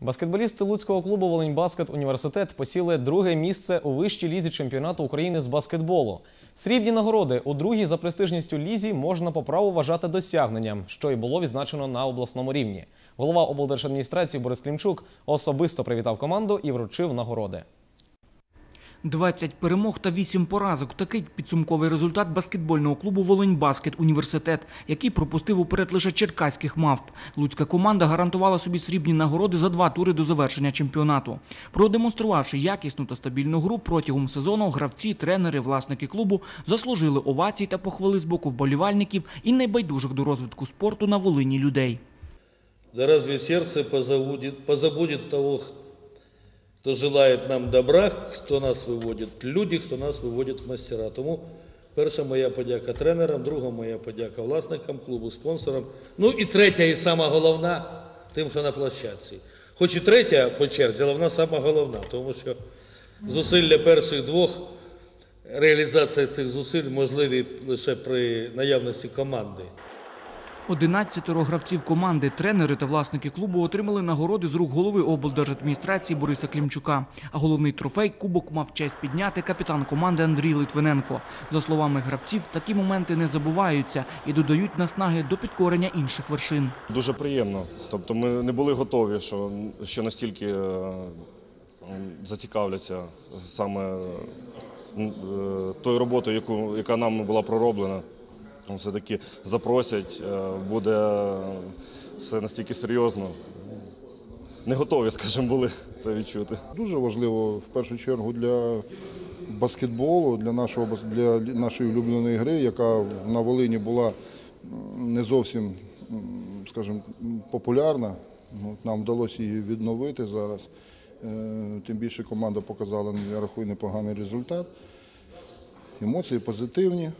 Баскетболісти Луцького клубу Волиньбаскет Університет посіли друге місце у вищій лізі чемпіонату України з баскетболу. Срібні нагороди у другій за престижністю лізі можна по праву вважати досягненням, що й було відзначено на обласному рівні. Голова облдержадміністрації Борис Клімчук особисто привітав команду і вручив нагороди. 20 перемог та 8 поразок. Такий підсумковий результат баскетбольного клубу «Волиньбаскет Університет, який пропустив уперед лише черкаських мавп. Луцька команда гарантувала собі срібні нагороди за два тури до завершення чемпіонату. Продемонструвавши якісну та стабільну гру протягом сезону, гравці, тренери, власники клубу заслужили овацій та похвали з боку вболівальників і найбайдужих до розвитку спорту на Волині людей. Да разве сердце позабудет, позабудет того, кто желает нам добра, кто нас виводить, люди, хто нас виводить в мастера. Тому перша моя подяка тренерам, друга моя подяка власникам клубу, спонсорам. Ну і третя, і сама головна тим, хто на площадці. Хоч і третя по черзі, але вона сама головна, тому що зусилля перших двох, реалізація цих зусиль можливі лише при наявності команди. 11 гравців команди, тренери та власники клубу отримали нагороди з рук голови облдержадміністрації Бориса Клімчука. А головний трофей кубок мав честь підняти капітан команди Андрій Литвиненко. За словами гравців, такі моменти не забуваються і додають наснаги до підкорення інших вершин. Дуже приємно. Тобто ми не були готові, що, що настільки е, зацікавляться саме е, тою роботою, яку, яка нам була пророблена. Все-таки запросять, е, буде все настільки серйозно. Не готові, скажімо, були це відчути. Дуже важливо в першу чергу для баскетболу, для, нашого, для нашої улюбленої гри, яка на Волині була не зовсім, скажімо, популярна. Нам вдалося її відновити зараз. Е, Тим більше команда показала, я рахую, непоганий результат. Емоції позитивні.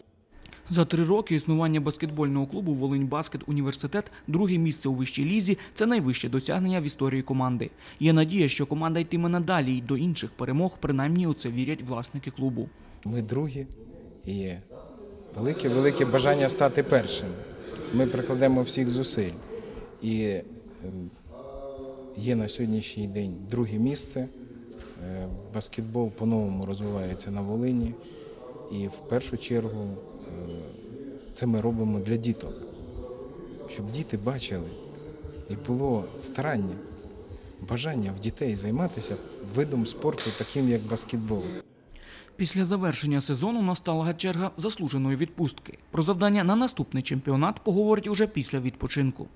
За три роки існування баскетбольного клубу «Волиньбаскет Університет друге місце у вищій лізі це найвище досягнення в історії команди. Є надія, що команда йтиме надалі й до інших перемог, принаймні у це вірять власники клубу. Ми другі і велике, велике бажання стати першим. Ми прикладемо всіх зусиль. І ем, є на сьогоднішній день друге місце. Е, Баскетбол по-новому розвивається на Волині. І в першу чергу це ми робимо для діток, щоб діти бачили і було старання, бажання в дітей займатися видом спорту, таким як баскетбол. Після завершення сезону настала черга заслуженої відпустки. Про завдання на наступний чемпіонат поговорять уже після відпочинку.